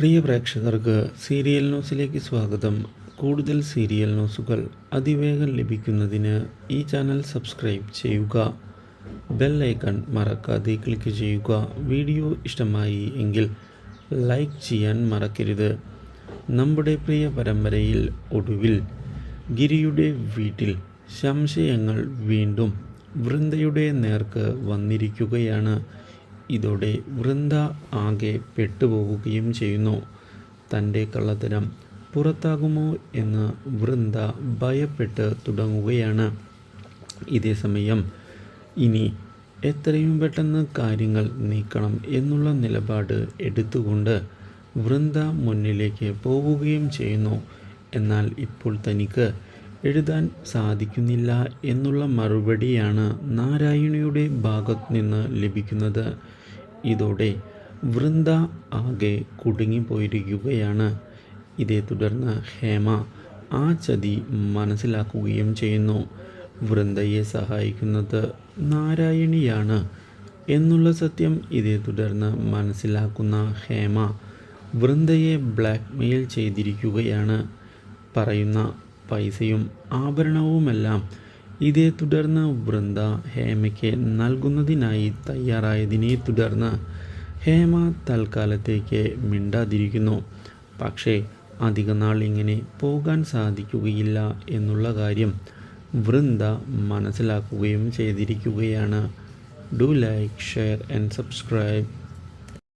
പ്രിയ പ്രേക്ഷകർക്ക് സീരിയൽ ന്യൂസിലേക്ക് സ്വാഗതം. കൂടുതൽ സീരിയൽ ന്യൂസുകൾ അതിവേഗം ലഭിക്കുന്നതിന് ഈ ചാനൽ സബ്സ്ക്രൈബ് ചെയ്യുക. ബെൽ ഐക്കൺ മറക്കാതെ ക്ലിക്ക് ചെയ്യുക. വീഡിയോ ഇഷ്ടമായി എങ്കിൽ ലൈക്ക് ചെയ്യാൻ മറക്കരുത്. നമ്മുടെ പ്രിയ പരമ്പരയിൽ ഒടുവിൽ ഗിരിയുടെ വീട്ടിൽ സംശയങ്ങൾ വീണ്ടും വൃന്ദയുടെ നേർക്ക് വന്നിരിക്കുകയാണ്. ഇതോടെ വൃന്ദ ആകെ പെട്ടുപോകുകയും ചെയ്യുന്നു. തന്റെ കള്ളത്തരം പുറത്താകുമോ എന്ന് വൃന്ദ ഭയപ്പെട്ട് തുടങ്ങുകയാണ്. ഇതേ സമയം ഇനി എത്രയും പെട്ടെന്ന് കാര്യങ്ങൾ നീക്കണം എന്നുള്ള നിലപാട് എടുത്തുകൊണ്ട് വൃന്ദ മുന്നിലേക്ക് പോവുകയും ചെയ്യുന്നു. എന്നാൽ ഇപ്പോൾ തനിക്ക് എഴുതാൻ സാധിക്കുന്നില്ല എന്നുള്ള മറുപടിയാണ് നാരായണിയുടെ ഭാഗത്ത് നിന്ന് ലഭിക്കുന്നത്. ഇതോടെ വൃന്ദ ആകെ കുടുങ്ങിപ്പോയിരിക്കുകയാണ്. ഇതേ തുടർന്ന് ഹേമ ആ ചതി മനസ്സിലാക്കുകയും ചെയ്യുന്നു. വൃന്ദയെ സഹായിക്കുന്നത് നാരായണിയാണ് എന്നുള്ള സത്യം ഇതേ തുടർന്ന് മനസ്സിലാക്കുന്ന ഹേമ വൃന്ദയെ ബ്ലാക്ക്മെയിൽ ചെയ്തിരിക്കുകയാണ്. പറയുന്ന പൈസയും ആഭരണവുമെല്ലാം ഇതേ തുടർന്ന് വൃന്ദ ഹേമയ്ക്ക് നൽകുന്നതിനായി തയ്യാറായതിനെ തുടർന്ന് ഹേമ തൽക്കാലത്തേക്ക് മിണ്ടാതിരിക്കുന്നു. പക്ഷേ അധികനാൾ ഇങ്ങനെ പോകാൻ സാധിക്കുകയില്ല എന്നുള്ള കാര്യം വൃന്ദ മനസ്സിലാക്കുകയും ചെയ്തിരിക്കുകയാണ്. Do like share and subscribe.